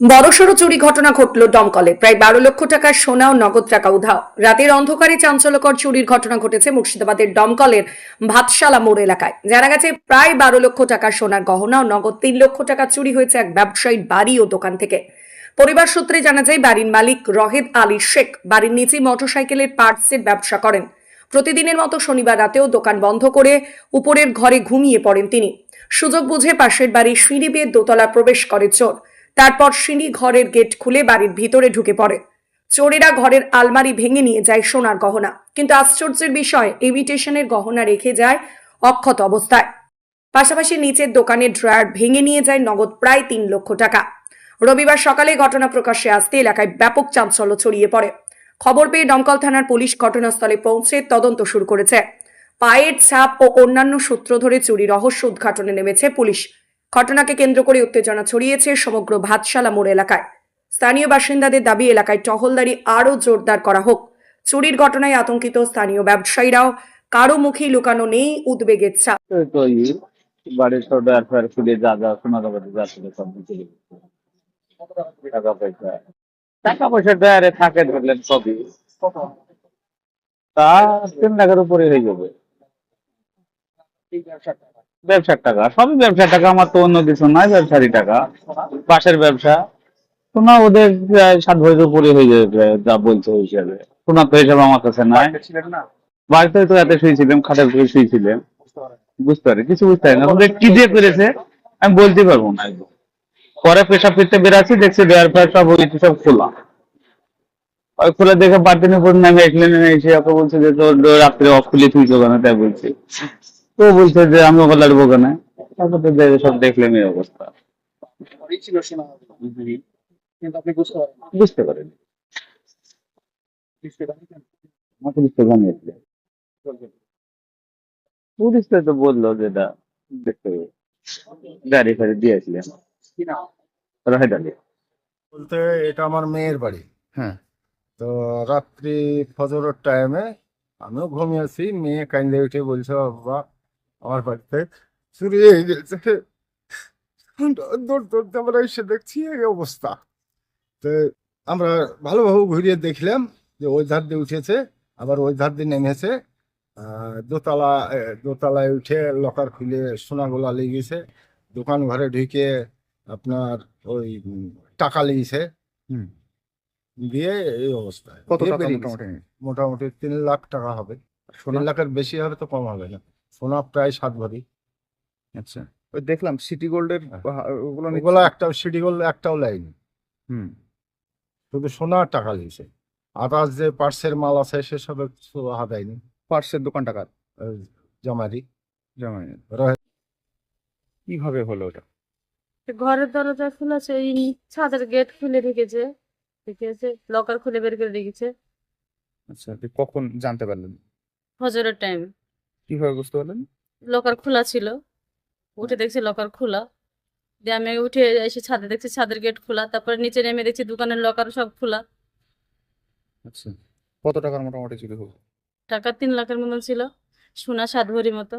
বড়সড় চুরি ঘটনা ঘটল দমকলে। প্রায় বারো লক্ষ টাকার সোনা ও নগদ টাকা উধাও। রাতের অন্ধকারে চাঞ্চল্যকর চুরির ঘটনা ঘটেছে মুর্শিদাবাদের দমকলের ভাতশালা মোড় এলাকায়। জানা গেছে, প্রায় বারো লক্ষ টাকার সোনার গহনা ও নগদ তিন লক্ষ টাকা চুরি হয়েছে এক ব্যবসায়ীর বাড়ি ও দোকান থেকে। পরিবার সূত্রে জানা যায়, বাড়ির মালিক রহেদ আলী শেখ বাড়ির নিচেই মোটরসাইকেলের পার্টসের ব্যবসা করেন। প্রতিদিনের মতো শনিবার রাতেও দোকান বন্ধ করে উপরের ঘরে ঘুমিয়ে পড়েন তিনি। সুযোগ বুঝে পাশের বাড়ির সিঁড়ি বেয়ে দোতলা প্রবেশ করে চোর। তারপর সিঁড়ি ঘরের গেট খুলে বাড়ির ভিতরে ঢুকে পড়ে। চোরেরা ঘরের আলমারি ভেঙে নিয়ে যায় সোনার গহনা। কিন্তু আশ্চর্যের বিষয়, ইমিটেশনের গহনা রেখে যায় অক্ষত অবস্থায়। পাশাপাশি নিচের দোকানের ড্রয়ার ভেঙে নিয়ে যায় নগদ প্রায় তিন লক্ষ টাকা। রবিবার সকালে ঘটনা প্রকাশ্যে আসতে এলাকায় ব্যাপক চাঞ্চল্য ছড়িয়ে পড়ে। খবর পেয়ে দমকল থানার পুলিশ ঘটনাস্থলে পৌঁছে তদন্ত শুরু করেছে। পায়ের ছাপ ও অন্যান্য সূত্র ধরে চুরি রহস্য উদ্ঘাটনে নেমেছে পুলিশ। ঘটনাকে কেন্দ্র করে উত্তেজনা ছড়িয়েছে সমগ্র ভাতশালা মোড় এলাকায়। স্থানীয় বাসিন্দাদের দাবি, এলাকায় টহলদারি আরও জোরদার করা হোক। চুরির ঘটনায় আতঙ্কিত স্থানীয় ব্যবসায়ীরাও, কারও মুখেই লুকানো নেই উদ্বেগের ই বাড়ির যা যা টাকা পয়সা তা তিন উপরে হয়ে যাবে। ব্যবসার টাকা। সবই ব্যবসার টাকা আমার তো অন্য কিছু নয় ব্যবসারই টাকা। পাশের ব্যবসা। সোনা ওদের সাত ভরির উপরে হয়ে যাবে যা বলছে ওই হিসাবে। সোনা তো হিসাবে আমার কাছে নাই। বাড়িতে তো এত শুয়েছিলাম খাটের উপরে শুয়েছিলাম বুঝতে পারি কিছু বুঝতে পারি না। তবে কি দিয়ে করেছে আমি বলতে পারব না একদম। পরে পেশা ফিরতে বেরাচ্ছি দেখছি ডেয়ার ফায়ার সব ওই সব খোলা। ওই খোলা দেখে বাড়ির উপর নামে নেমে এসে ওকে বলছে যে তোর রাত্রে অফ খুলে তুই দোকানে তাই বলছি। তো বলছে যে আমি ওকে লাড়বো কেন? তারপর তো দেখে সব দেখলাম এই অবস্থা। ছিল সোনা কিন্তু আপনি বুঝতে পারেন। বুঝতে পারিনি আমাকে বুঝতে জানিয়েছিল পুলিশ তো বলল যেটা দেখতে গাড়ি ফাড়ি দিয়েছিলেন। রাহেদ আলী বলতে এটা আমার মেয়ের বাড়ি হ্যাঁ। তো রাত্রি ফজরের টাইমে আমিও ঘুমিয়েছি মেয়ে কান্দে উঠে বলছে বাবা আমার বাড়িতে। চুরি হয়ে গেছে। দৌড় দৌড়তে আমরা এসে দেখছি এই অবস্থা। তো আমরা ভালোভাবে ঘুরিয়ে দেখলাম যে ওই ধার দিয়ে উঠেছে আবার ওই ধার দিয়ে নেমেছে। দোতলা দোতলায় উঠে লকার খুলে সোনাগুলা লেগেছে দোকান ঘরে ঢুকে আপনার ওই টাকা লেগেছে। হুম। দিয়ে এই অবস্থায়। কত টাকা মোটামুটি? তিন লাখ টাকা হবে। তিন লাখের বেশি হবে তো কম হবে না। সোনা প্রায় সাত ভরি আচ্ছা। ওই দেখলাম সিটি গোল্ডের হ্যাঁ। ওগুলো ওগুলো একটাও সিটি গোল্ড একটাও লাইনি। হুম। শুধু সোনা টাকা দিয়েছে আদার্স যে পার্সের মাল আছে সেসব কিছু হাতায়নি পার্সের দোকান টাকার জামারি জামাই। রহে- কীভাবে হলো ওটা? ঘরের দরজা খোলা আছে এই ছাদের গেট খুলে রেখেছে। রেখেছে লকার খুলে বের করে রেখেছে। আচ্ছা আপনি কখন জানতে পারলেন? ফজরের টাইম কীভাবে বুঝতে পারলেন? লকার খোলা ছিল। উঠে দেখছি লকার খোলা। দিয়ে আমি উঠে এসে ছাদে দেখছি ছাদের গেট খোলা। তারপরে নিচে নেমে দেখছি দোকানের লকার সব খোলা। আচ্ছা। কত টাকার মোটামুটি ছিল? টাকা তিন লাখের মতন ছিল। সোনা সাত ভরি মতো।